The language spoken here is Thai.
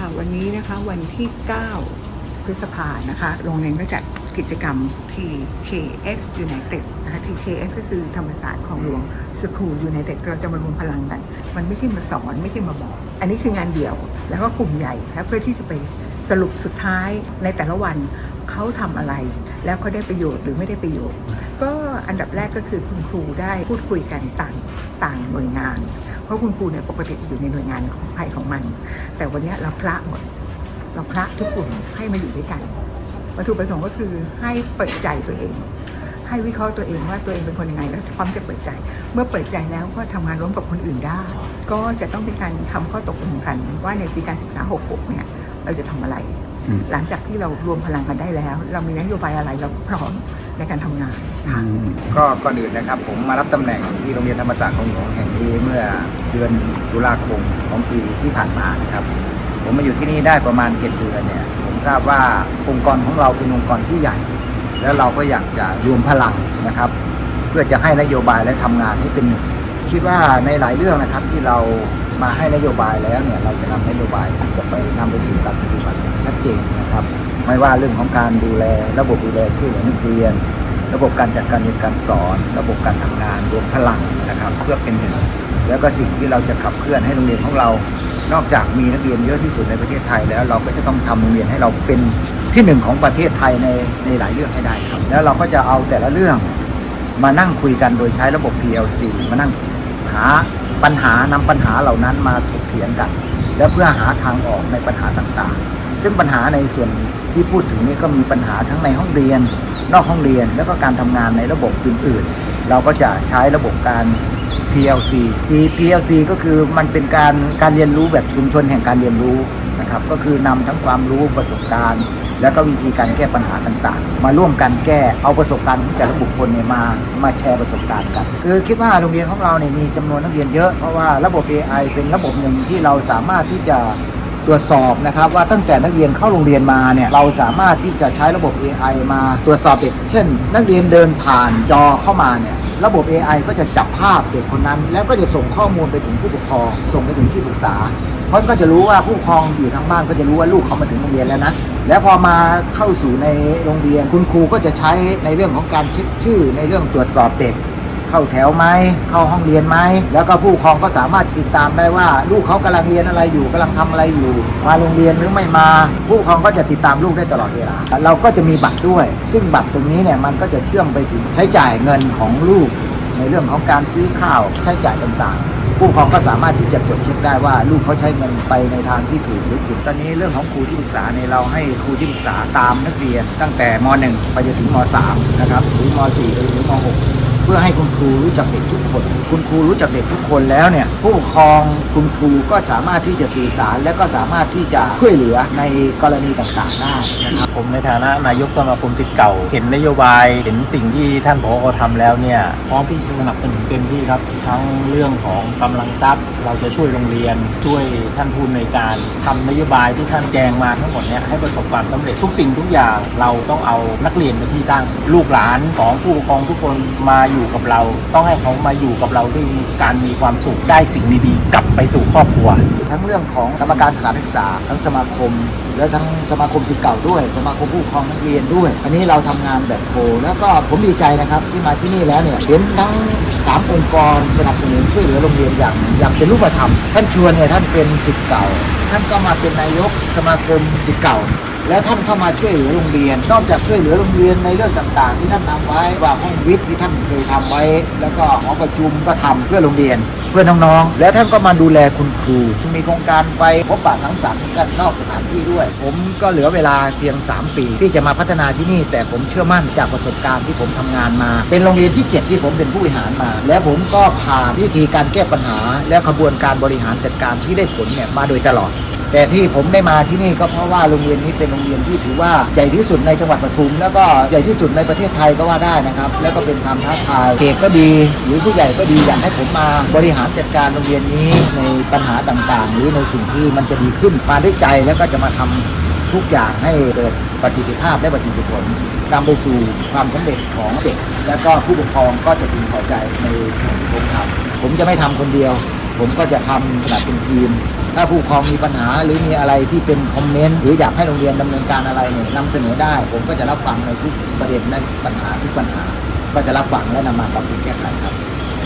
ค่ะ วันนี้นะคะวันที่ 9 พฤษภานะคะ โรงเรียนก็จัดกิจกรรม TKS United นะคะ TKS ก็คือธรรมศาสตร์ของหลวง School United เราจะมารวมพลังกัน มันไม่ใช่มาสอนไม่ใช่มาบอก อันนี้คืองานเดี่ยว แล้วก็กลุ่มใหญ่แล้วเพื่อที่จะไปสรุปสุดท้ายในแต่ละวันเขาทำอะไร แล้วเขาได้ประโยชน์หรือไม่ได้ประโยชน์ อันดับแรกก็คือคุณครูได้พูดคุยกันต่างต่างหน่วยงาน เพราะคุณครูเนี่ยปกติอยู่ในหน่วยงานของใครของมัน แต่วันนี้เราพระหมด เราพระทุกกลุ่มให้มาอยู่ด้วยกัน วัตถุประสงค์ก็คือให้เปิดใจตัวเอง ให้วิเคราะห์ตัวเองว่าตัวเองเป็นคนยังไงแล้วพร้อมจะเปิดใจ เมื่อเปิดใจแล้วก็ทำงานร่วมกับคนอื่นได้ ก็จะต้องเป็นการทำข้อตกลงกันว่าในปีการศึกษา 66 เนี่ยเราจะทำอะไร หลังจากที่เรารวมพลังกันได้แล้ว เรามีนโยบายอะไรเราพร้อมในการทำงานค่ะก็ก่อนอื่นนะครับ ผมมารับตำแหน่งที่โรงเรียนธรรมศาสตร์ของหลวงแห่งนี้เมื่อเดือนตุลาคมของปีที่ผ่านมานะครับ ผมมาอยู่ที่นี่ได้ประมาณเจ็ดเดือนเนี่ยผมทราบว่าองค์กรของเราเป็นองค์กรที่ใหญ่ แล้วเราก็อยากจะรวมพลังนะครับ เพื่อจะให้นโยบายและทำงานให้เป็นหนึ่งคิดว่าในหลายเรื่องนะครับที่เรา มาให้นโยบายแล้วเนี่ยเราจะนำนโยบายจะไปนำไปสู่การปฏิบัติอย่างชัดเจนนะครับ ไม่ว่าเรื่องของการดูแล ระบบดูแลช่วยเหลือนักเรียน ระบบการจัดการเรียนการสอน ระบบการทำงานรวมพลังนะครับ เพื่อเป็นหนึ่งแล้วก็สิ่งที่เราจะขับเคลื่อนให้โรงเรียนของเรา นอกจากมีนักเรียนเยอะที่สุดในประเทศไทย แล้วเราก็จะต้องทำโรงเรียนให้เราเป็นที่หนึ่งของประเทศไทยในในหลายเรื่องให้ได้ครับ แล้วเราก็จะเอาแต่ละเรื่องมานั่งคุยกันโดยใช้ระบบ PLC มานั่ง หาปัญหานำปัญหาเหล่านั้นมาถกเถียงกัน แล้วเพื่อหาทางออกในปัญหาต่างๆ ซึ่งปัญหาในส่วนที่พูดถึงนี้ก็มีปัญหาทั้งในห้องเรียน นอกห้องเรียนแล้วก็การทำงานในระบบอื่นๆ เราก็จะใช้ระบบการ PLC PLC ก็คือมันเป็นการการเรียนรู้แบบชุมชนแห่งการเรียนรู้นะครับก็คือนำทั้งความรู้ประสบการณ์ แล้วก็วิธีการแก้ปัญหาต่างๆ มาร่วมกันแก้เอาประสบการณ์ของแต่ละบุคคลเนี่ยมามาแชร์ประสบการณ์กัน คือคิดว่าโรงเรียนของเราเนี่ยมีจำนวนนักเรียนเยอะเพราะว่าระบบ AI เป็นระบบหนึ่งที่เราสามารถที่จะตรวจสอบนะครับว่าตั้งแต่นักเรียนเข้าโรงเรียนมาเนี่ยเราสามารถที่จะใช้ระบบ AI มาตรวจสอบเด็ก เช่น นักเรียนเดินผ่านจอเข้ามาเนี่ยระบบ AI ก็จะจับภาพเด็กคนนั้น แล้วก็จะส่งข้อมูลไปถึงผู้ปกครองส่งไปถึงที่ปรึกษา เพราะก็จะรู้ว่าผู้ปกครองอยู่ทางบ้านก็จะรู้ว่าลูกเขามาถึงโรงเรียนแล้วนะ แล้วพอมาเข้าสู่ในโรงเรียนคุณครูก็จะใช้ในเรื่องของการเช็คชื่อในเรื่องตรวจสอบเด็ก เข้าแถวไหมเข้าห้องเรียนไหมแล้วก็ผู้ปกครองก็สามารถติดตามได้ว่า ลูกเขากำลังเรียนอะไรอยู่กำลังทำอะไรอยู่ มาโรงเรียนหรือไม่มา ผู้ปกครองก็จะติดตามลูกได้ตลอดเวลาเราก็จะมีบัตรด้วย ซึ่งบัตรตรงนี้เนี่ยมันก็จะเชื่อมไปถึงใช้จ่ายเงินของลูก ในเรื่องของการซื้อข้าวใช้จ่ายต่างๆ ผู้ปกครองก็สามารถที่จะตรวจเช็คได้ว่าลูกเขาใช้เงินไปในทางที่ถูกหรือผิดตอนนี้เรื่องของครูที่ปรึกษาเนี่ยเราให้ครูที่ปรึกษาตามนักเรียน ตั้งแต่ม .1 ไปจนถึงม .3 นะครับหรือม .4 ไปถึงม .6 พื่อให้คุณครูรู้จักเด็กทุกคน คุณครูรู้จักเด็กทุกคนแล้วเนี่ยผู้ปกครองคุณครูก็สามารถที่จะสื่อสาร และก็สามารถที่จะช่วยเหลือในกรณีต่างๆได้นะครับผมในฐานะนายกสมาคมศิษย์เก่า เห็นนโยบายเห็นสิ่งที่ท่านผอทำแล้วเนี่ยพร้อมที่จะสนับสนุนเต็มที่ครับทั้งเรื่องของกำลังทรัพย์ เราจะช่วยโรงเรียน ช่วยท่านผู้ในการทำนโยบายที่ท่านแจงมาทั้งหมดเนี่ยให้ประสบความสำเร็จทุกสิ่งทุกอย่าง เราต้องเอานักเรียนเป็นที่ตั้งลูกหลานของผู้ปกครองทุกคนมาอยู่กับเรา ต้องให้เขามาอยู่กับเราด้วยการมีความสุขได้สิ่งดีๆกลับไปสู่ครอบครัว ทั้งเรื่องของกรรมการสถานศึกษา ทั้งสมาคม และทั้งสมาคมศิษย์เก่าด้วย สมาคมผู้ปกครองนักเรียนด้วย อันนี้เราทำงานแบบโคแล้วก็ผมดีใจนะครับที่มาที่นี่แล้วเนี่ยเห็นทั้งสามองค์กรสนับสนุนช่วยเหลือโรงเรียนอย่างอย่างเป็นรูปธรรม ท่านชวนเนี่ยท่านเป็นศิษย์เก่า ท่านก็มาเป็นนายกสมาคมศิษย์เก่า แล้วท่านเข้ามาช่วยเหลือโรงเรียน นอกจากช่วยเหลือโรงเรียนในเรื่องต่างๆ ที่ท่านทำไว้ว่าห้องวิทย์ที่ท่านเคยทำไว้ แล้วก็หอประชุมก็ทำเพื่อโรงเรียน เพื่อน้องๆ และท่านก็มาดูแลคุณครู มีโครงการไปพบปะสังสรรค์กันนอกสถานที่ด้วย ผมก็เหลือเวลาเพียง 3 ปี ที่จะมาพัฒนาที่นี่ แต่ผมเชื่อมั่นจากประสบการณ์ที่ผมทำงานมา เป็นโรงเรียนที่7ที่ผมเป็นผู้บริหารมา และผมก็ผ่านวิธีการแก้ปัญหา และขบวนการบริหารจัดการที่ได้ผลเนี่ยมาโดยตลอด แต่ที่ผมได้มาที่นี่ก็เพราะว่าโรงเรียนนี้เป็นโรงเรียนที่ถือว่าใหญ่ที่สุดในจังหวัดปทุม แล้วก็ใหญ่ที่สุดในประเทศไทยก็ว่าได้นะครับ แล้วก็เป็นความท้าทายเขตก็ดี หรือผู้ใหญ่ก็ดีอยากให้ผมมาบริหารจัดการโรงเรียนนี้ในปัญหาต่างๆ หรือในสิ่งที่มันจะดีขึ้นมาด้วยใจแล้วก็จะมาทำทุกอย่างให้เกิดประสิทธิภาพและประสิทธิผลนำไปสู่ความสำเร็จของเด็ก และก็ผู้ปกครองก็จะพึงพอใจในสิ่งที่ผมทำผมจะไม่ทำคนเดียว ผมก็จะทำสนับเป็นทีม ถ้าผู้ปกครองมีปัญหาหรือมีอะไรที่เป็นคอมเมนต์หรืออยากให้โรงเรียนดำเนินการอะไรเนี่ยนำเสนอได้ ผมก็จะรับฟังในทุกประเด็นในปัญหาทุกปัญหา ก็จะรับฟังและนำมาปรับปรุงแก้ไขครับ